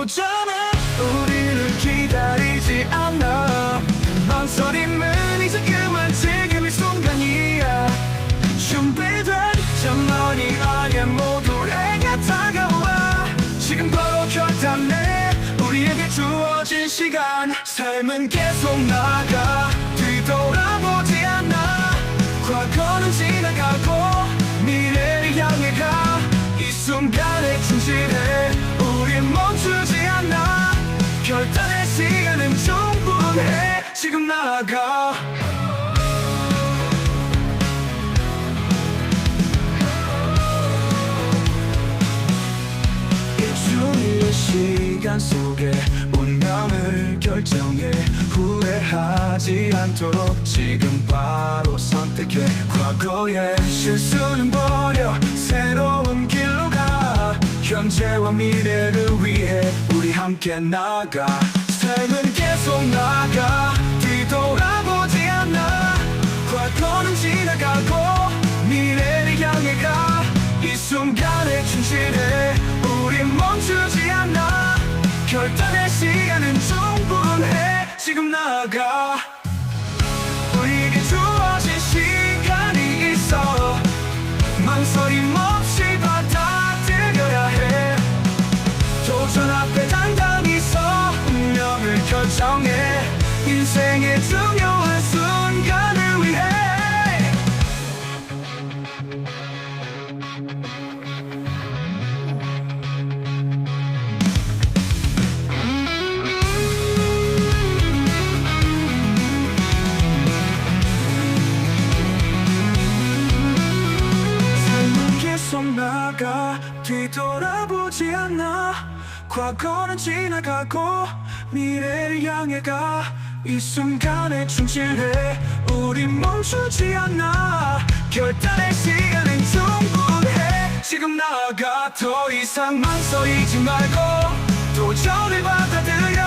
도전해 우리를 기다리지 않아. 망설임은 이제 그만 지금 이 순간이야. 준비된 전원이 아예 모두에게 다가와. 지금 바로 결단해. 우리에게 주어진 시간. 삶은 계속 나가. 뒤돌아보지 않아. 과거는 지나가고 미래를 향해 가 이 순간 결단의 시간은 충분해. 지금 나아가. 일주일의 시간 속에 운명을 결정해 후회하지 않도록 지금 바로 선택해 과거의 실수는 버려 새로운 길로 가. 현재와 미래를 위해 함께 나가. 삶은 계속 나가. 뒤돌아보지 않아. 과거는 지나가고 미래를 향해 가 이 순간에 충실해. 우린 멈추지 않아. 결단의 시간은 충분해. 지금 나아가 중요한 순간을 위해. 삶은 계속 나가 뒤돌아보지 않아. 과거는 지나가고 미래를 향해 가 이 순간에 충실해. 우린 멈추지 않아. 결단의 시간은 충분해. 지금 나아가 더 이상 망설이지 말고 도전을 받아들여.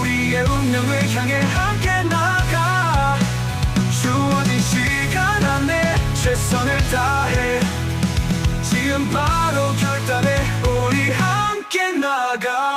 우리의 운명을 향해 함께 나가. 주어진 시간 안에 최선을 다해. 지금 바로 결단해. 우리 함께 나가